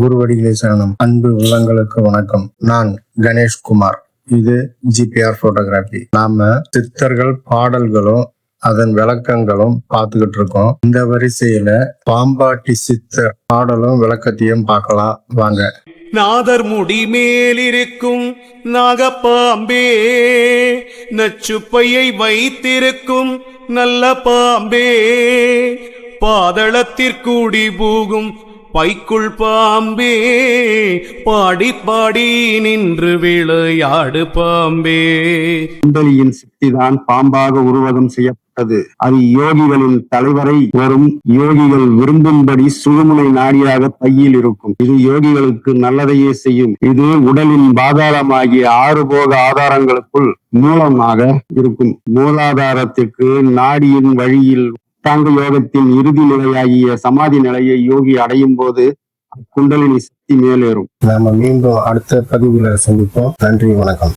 குருவடிகளை சரணம். அன்பு உள்ளங்களுக்கு வணக்கம். நான் கணேஷ்குமார் இது ஜிபிஆர் போட்டோகிராஃபி நாம சித்தர்கள் பாடல்களும் அதன் விளக்கங்களும் பார்த்துக்கிட்டு இருக்கோம். இந்த வரிசையில பாம்பாட்டி சித்தர் பாடலும் விளக்கத்தையும் பார்க்கலாம். வாங்க. நாதர் முடி மேலிருக்கும் நாகப்பாம்பே. நச்சுப்பையை வைத்திருக்கும் நல்ல பாம்பே. பாதளத்திற்கூடி பூகும் பைக்குள் பாம்பே பாடி பாடி நின்று விளையாடு பாம்பே. குண்டலியின் சக்திதான் பாம்பாக உருவகம் செய்யப்பட்டது. அது யோகிகளின் தலைவரை வரும் யோகிகள் விரும்பும்படி சுழுமுனை நாடியாக பையில் இருக்கும். இது யோகிகளுக்கு நல்லதையே செய்யும். இது உடலின் பாதாளமாகிய ஆறு போக ஆதாரங்களுக்குள் மூலமாக இருக்கும். மூலாதாரத்திற்கு நாடியின் வழியில் அஷ்டாங்க யோகத்தின் இறுதி நிலையாகிய சமாதி நிலையை யோகி அடையும் போது குண்டலினி சக்தி மேலேறும். நாம மீண்டும் அடுத்த பதிவுல சந்திப்போம். நன்றி வணக்கம்.